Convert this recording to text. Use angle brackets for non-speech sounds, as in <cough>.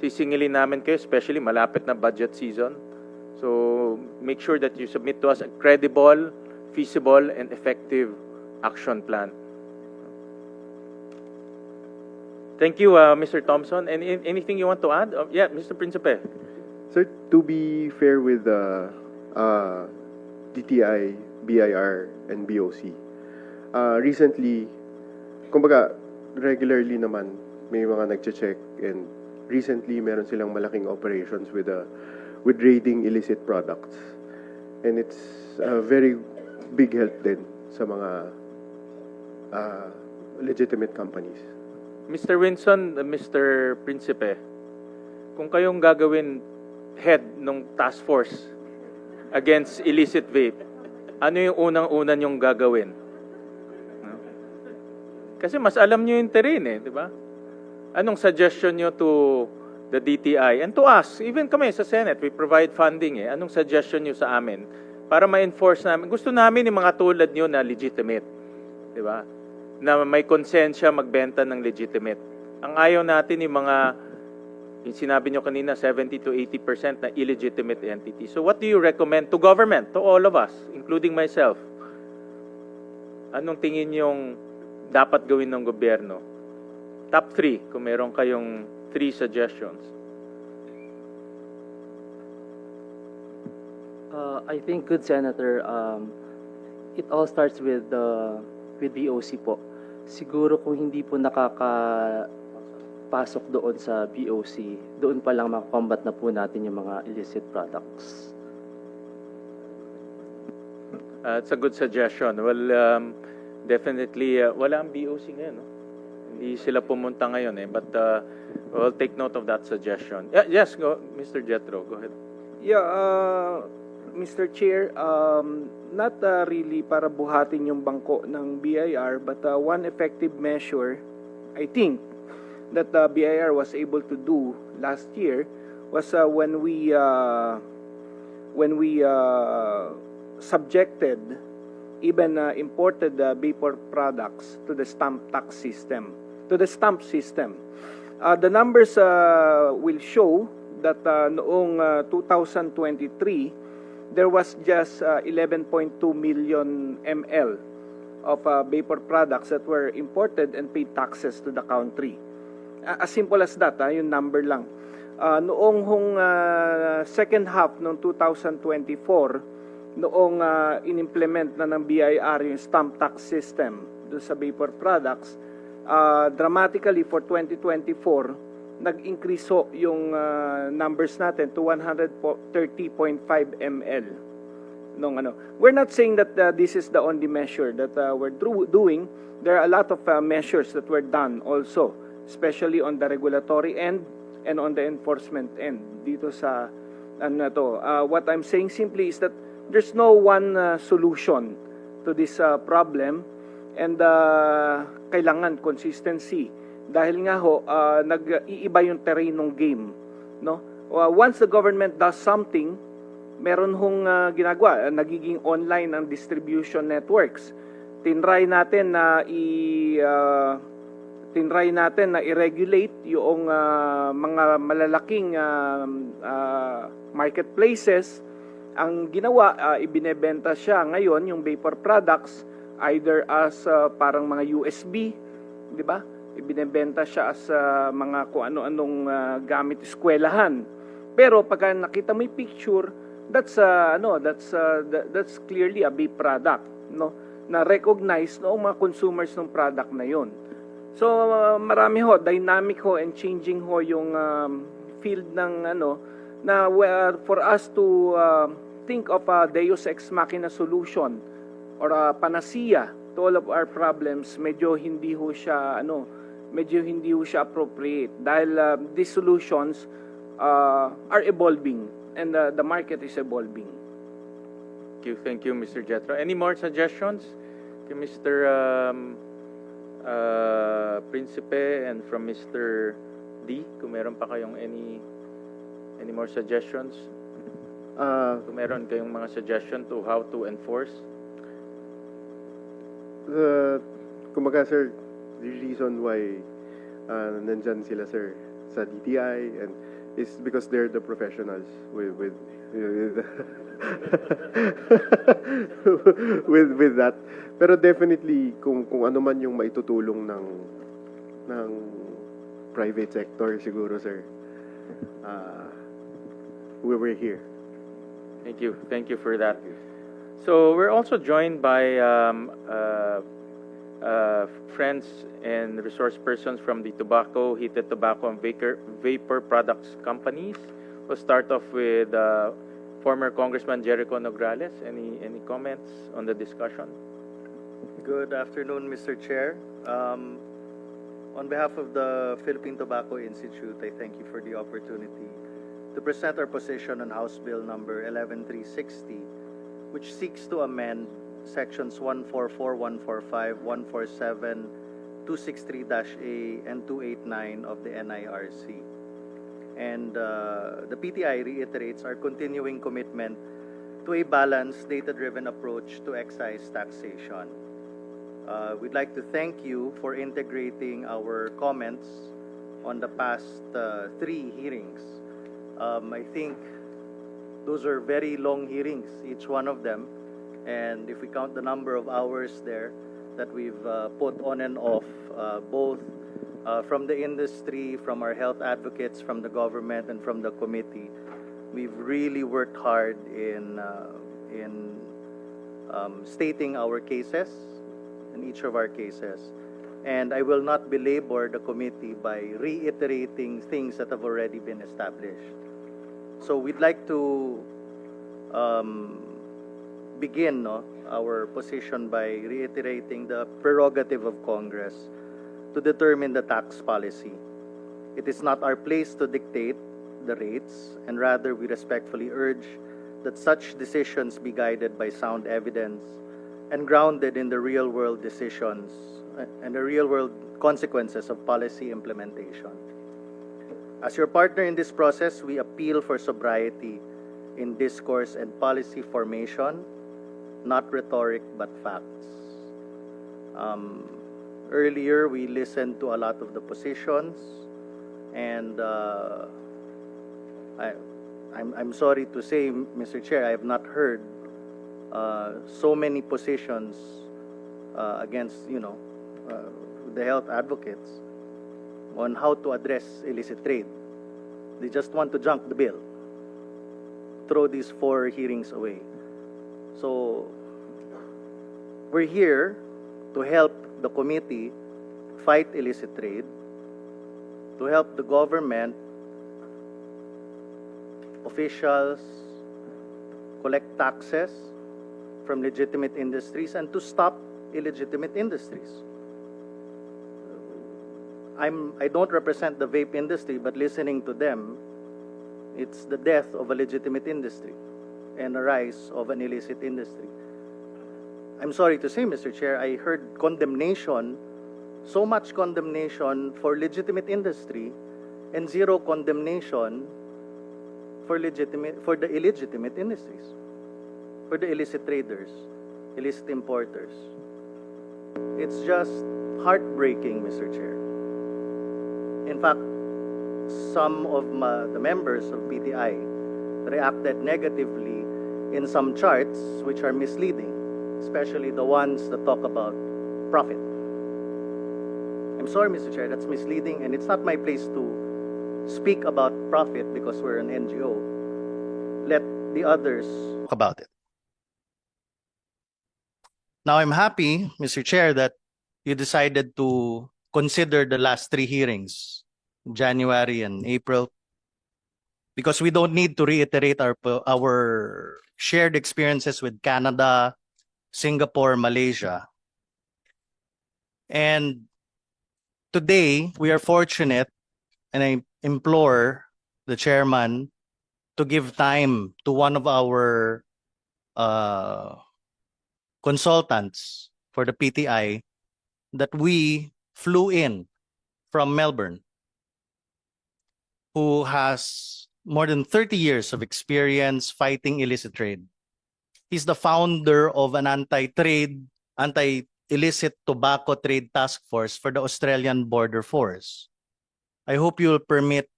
sisingilin namin kayo, especially malapit na budget season. So make sure that you submit to us a credible, feasible, and effective action plan. Thank you, uh, Mr. Thompson. Any, anything you want to add? Uh, yeah, Mr. Principe. Sir, to be fair with the uh, DTI, BIR, and BOC, uh, recently, kumbaga, regularly naman, may mga nagche-check and recently, meron silang malaking operations with uh, with raiding illicit products. And it's a very big help din sa mga uh, legitimate companies. Mr. Winson, uh, Mr. Principe, kung kayong gagawin head ng task force against illicit vape, ano yung unang-una nyong gagawin? Kasi mas alam nyo yung terrain eh, di ba? Anong suggestion nyo to the DTI and to us, even kami sa Senate, we provide funding eh. Anong suggestion nyo sa amin para ma-enforce namin? Gusto namin yung mga tulad nyo na legitimate, di ba? Na may konsensya magbenta ng legitimate. Ang ayaw natin yung mga, yung sinabi nyo kanina, 70 to 80% na illegitimate entity. So what do you recommend to government, to all of us, including myself? Anong tingin yung dapat gawin ng gobyerno? Top 3, kung meron kayong 3 suggestions. Uh, I think, good Senator, um, it all starts with the with BOC po. Siguro kung hindi po nakakapasok doon sa BOC, doon pa lang makakombat na po natin yung mga illicit products. Uh, it's a good suggestion. Well, um, definitely, uh, wala ang BOC ngayon. No? Hindi sila pumunta ngayon eh. But uh, we'll take note of that suggestion. Yeah, yes, go, Mr. Jetro, go ahead. Yeah, uh, Mr. Chair, um, not uh, really para buhatin yung bangko ng BIR, but uh, one effective measure, I think, that the BIR was able to do last year was uh, when we uh, when we uh, subjected even uh, imported uh, vapor products to the stamp tax system, to the stamp system. Uh, the numbers uh, will show that uh, noong uh, 2023, there was just uh, 11.2 million ml of uh, vapor products that were imported and paid taxes to the country. Uh, as simple as that, ah, yung number lang. Uh, noong hong uh, second half ng 2024, noong uh, inimplement na ng BIR yung stamp tax system doon sa vapor products, uh, dramatically for 2024, nag-increase ho yung uh, numbers natin to 130.5 ml. Nung ano. We're not saying that uh, this is the only measure that uh, we're doing. There are a lot of uh, measures that were done also, especially on the regulatory end and on the enforcement end dito sa ano to. Uh, what I'm saying simply is that there's no one uh, solution to this uh, problem and uh, kailangan consistency. Dahil nga ho uh, nag-iiba yung terrain ng game no? Uh, once the government does something meron hong uh, ginagawa uh, nagiging online ang distribution networks. Tinry natin na i uh, tinry natin na i-regulate yung uh, mga malalaking uh, uh, marketplaces. Ang ginawa uh, ibinebenta siya ngayon yung vapor products either as uh, parang mga USB di ba? Ibinebenta siya as uh, mga kung ano-anong uh, gamit eskwelahan. Pero pagka nakita mo yung picture that's uh, ano that's uh, that- that's clearly a vape product no? Na recognize noong mga consumers ng product na yon So uh, marami ho, dynamic ho and changing ho yung um, field ng ano na where for us to uh, think of a Deus ex machina solution or a panacea to all of our problems, medyo hindi ho siya ano, medyo hindi ho siya appropriate dahil uh, these solutions uh, are evolving and uh, the market is evolving. Thank you, thank you, Mr. Jetro. Any more suggestions? To Mr. Um, uh, Principe and from Mr. D, kung meron pa kayong any any more suggestions? Uh, Kung meron kayong mga suggestion to how to enforce? The, kumbaga sir, the reason why uh, nandyan sila sir sa DTI and is because they're the professionals with with with <laughs> with, with that. Pero definitely kung kung ano man yung maitutulong ng ng private sector siguro sir. Uh, we were here. Thank you. Thank you for that. So we're also joined by um, uh, uh, friends and resource persons from the tobacco, heated tobacco, and vapor, vapor products companies. We'll start off with uh, former Congressman Jericho Nograles. Any any comments on the discussion? Good afternoon, Mr. Chair. Um, on behalf of the Philippine Tobacco Institute, I thank you for the opportunity to present our position on House Bill number 11360, which seeks to amend sections 144, 145, 147, 263-A, and 289 of the NIRC. And uh, the PTI reiterates our continuing commitment to a balanced, data-driven approach to excise taxation. Uh, we'd like to thank you for integrating our comments on the past uh, three hearings. Um, I think those are very long hearings, each one of them. And if we count the number of hours there that we've uh, put on and off, uh, both uh, from the industry, from our health advocates, from the government, and from the committee, we've really worked hard in, uh, in um, stating our cases in each of our cases. And I will not belabor the committee by reiterating things that have already been established. So we'd like to um, begin no, our position by reiterating the prerogative of Congress to determine the tax policy. It is not our place to dictate the rates, and rather we respectfully urge that such decisions be guided by sound evidence and grounded in the real world decisions uh, and the real world consequences of policy implementation. As your partner in this process, we appeal for sobriety in discourse and policy formation, not rhetoric but facts. Um, earlier, we listened to a lot of the positions, and uh, I, I'm, I'm sorry to say, Mr. Chair, I have not heard uh, so many positions uh, against, you know, uh, the health advocates on how to address illicit trade. They just want to junk the bill, throw these four hearings away. So we're here to help the committee fight illicit trade, to help the government, officials, collect taxes from legitimate industries and to stop illegitimate industries. I'm, I don't represent the vape industry, but listening to them, it's the death of a legitimate industry and a rise of an illicit industry. I'm sorry to say, Mr. Chair, I heard condemnation, so much condemnation for legitimate industry and zero condemnation for legitimate for the illegitimate industries, for the illicit traders, illicit importers. It's just heartbreaking, Mr. Chair. In fact, some of the members of PTI reacted negatively in some charts which are misleading, especially the ones that talk about profit. I'm sorry, Mr. Chair, that's misleading, and it's not my place to speak about profit because we're an NGO. Let the others talk about it. Now, I'm happy, Mr. Chair, that you decided to consider the last three hearings, January and April, because we don't need to reiterate our our shared experiences with Canada, Singapore, Malaysia. And today, we are fortunate, and I implore the chairman to give time to one of our uh, consultants for the PTI that we flew in from Melbourne who has more than 30 years of experience fighting illicit trade. He's the founder of an anti-trade, anti-illicit tobacco trade task force for the Australian Border Force. I hope you'll permit